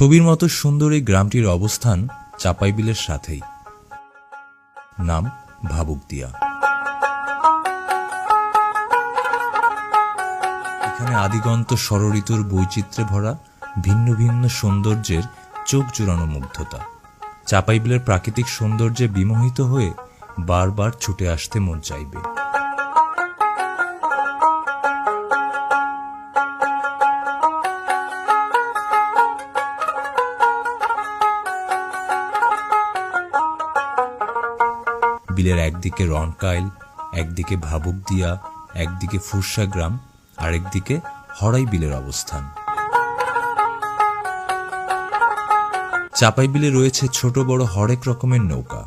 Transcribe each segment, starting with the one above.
ছবির মতো সুন্দর এই গ্রামটির অবস্থান চাপাইবিলের সাথেই। নাম ভাবুকদিয়া। এখানে আদিগন্ত ষড়ঋতুর বৈচিত্র্যে ভরা ভিন্ন ভিন্ন সৌন্দর্যের চোখ জুড়ানো মুগ্ধতা। চাপাইবিলের প্রাকৃতিক সৌন্দর্যে বিমোহিত হয়ে বারবার ছুটে আসতে মন চাইবে। বিলের একদিকে রনকাইল একদিকে ভাবুকদিয়া একদিকে ফুরসা গ্রাম, আরেকদিকে হরাই বিলের অবস্থান। চাপাই বিলে রয়েছে ছোট বড় হরেক রকমের নৌকা।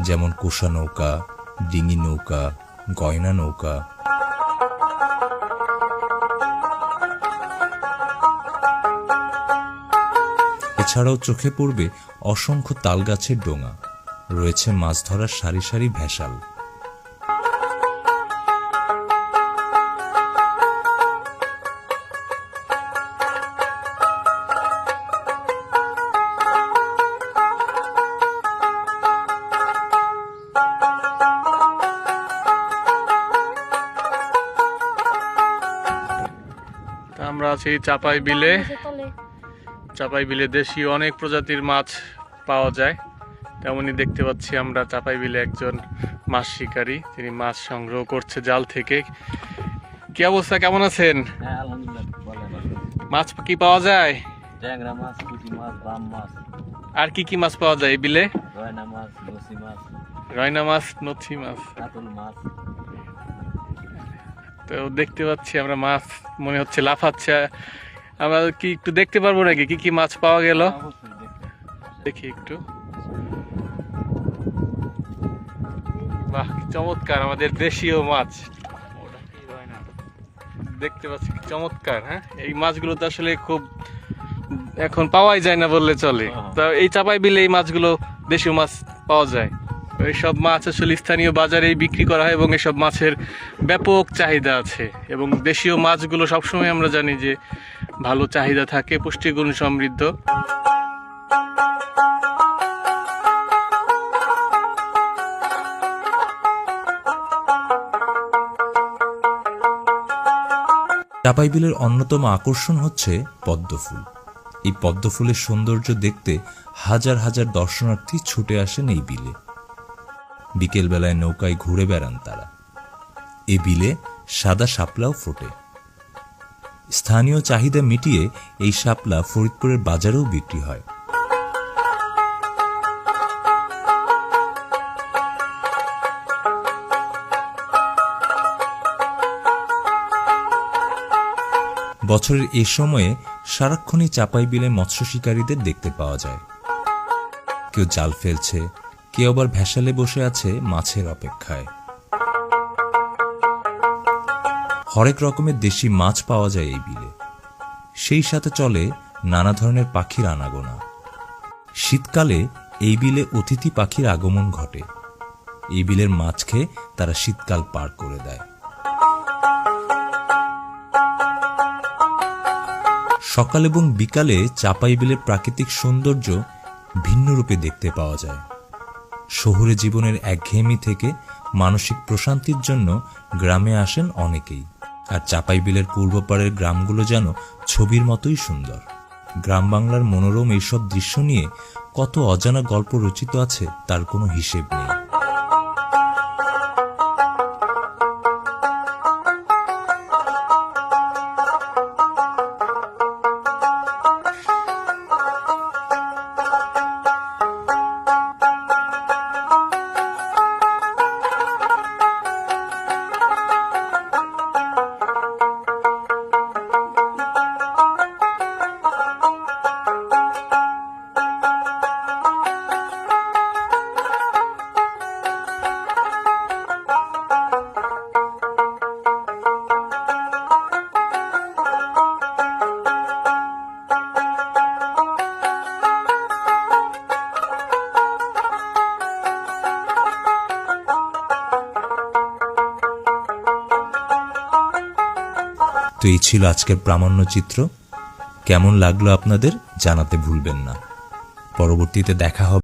যেমন কোষা নৌকা, ডিঙি নৌকা, গয়না নৌকা। এছাড়াও চোখে পড়বে অসংখ্য তালগাছের ডোঙা। রয়েছে মাছ ধরার সারি সারি ভেসাল। আমরা আছি চাপাই বিলে। চাপাই বিলে দেশি অনেক প্রজাতির মাছ পাওয়া যায়। তেমনই দেখতে পাচ্ছি আমরা চাপাই বিলে একজন মাছ শিকারী। তিনি মাছ সংগ্রহ করছে জাল থেকে। কি অবস্থা? কেমন আছেন? হ্যাঁ মাছ কি পাওয়া যায়? আর কি কি মাছ পাওয়া যায় এই বিলে? রয়না মাছ নথি মাছ। তো দেখতে পাচ্ছি আমরা মাছ মনে হচ্ছে লাফাচ্ছে। আমরা কি একটু দেখতে পারব নাকি? কি কি মাছ পাওয়া গেল? দেখি একটু। বাহ চমৎকার আমাদের দেশীয় মাছ। দেখতে পাচ্ছি চমৎকার হ্যাঁ? এই মাছগুলো তো আসলে খুব এখন পাওয়াই যায় না বললে চলে। হ্যাঁ। তা এই চাপাই বিলে এই মাছগুলো দেশীয় মাছ পাওয়া যায়। এইসব মাছ আসলে স্থানীয় বাজারেই বিক্রি করা হয় এবং এসব মাছের ব্যাপক চাহিদা আছে। এবং দেশীয় মাছগুলো সবসময় আমরা জানি যে ভালো চাহিদা থাকে, পুষ্টিগুণ সমৃদ্ধ। চাপাই বিলের অন্যতম আকর্ষণ হচ্ছে পদ্মফুল। এই পদ্মফুলের সৌন্দর্য দেখতে হাজার হাজার দর্শনার্থী ছুটে আসেন এই বিলে। বিকেলবেলায় নৌকায় ঘুরে বেড়ান তারা। এ বিলে সাদা শাপলাও ফোটে। স্থানীয় চাহিদা মিটিয়ে এই শাপলা ফরিদপুরের বাজারেও বিক্রি হয়। বছরের এ সময়ে সারাক্ষণই চাপাই বিলে মৎস্য শিকারীদের দেখতে পাওয়া যায়। কেউ জাল ফেলছে, কেউ আবার ভেসালে বসে আছে মাছের অপেক্ষায়। হরেক রকমের দেশি মাছ পাওয়া যায় এই বিলে। সেই সাথে চলে নানা ধরনের পাখির আনাগোনা। শীতকালে এই বিলে অতিথি পাখির আগমন ঘটে। এই বিলের মাছ খেয়ে তারা শীতকাল পার করে দেয়। সকাল এবং বিকালে চাপাই বিলের প্রাকৃতিক সৌন্দর্য ভিন্ন রূপে দেখতে পাওয়া যায়। শহুরে জীবনের একঘেয়েমি থেকে মানসিক প্রশান্তির জন্য গ্রামে আসেন অনেকেই। আর চাপাই বিলের পূর্বপাড়ের গ্রামগুলো যেন ছবির মতোই সুন্দর। গ্রাম বাংলার মনোরম এইসব দৃশ্য নিয়ে কত অজানা গল্প রচিত আছে তার কোনো হিসেব নেই। এই ছিল আজকের প্রামাণ্য চিত্র। কেমন লাগল আপনাদের জানাতে ভুলবেন না। পরবর্তীতে দেখা হবে।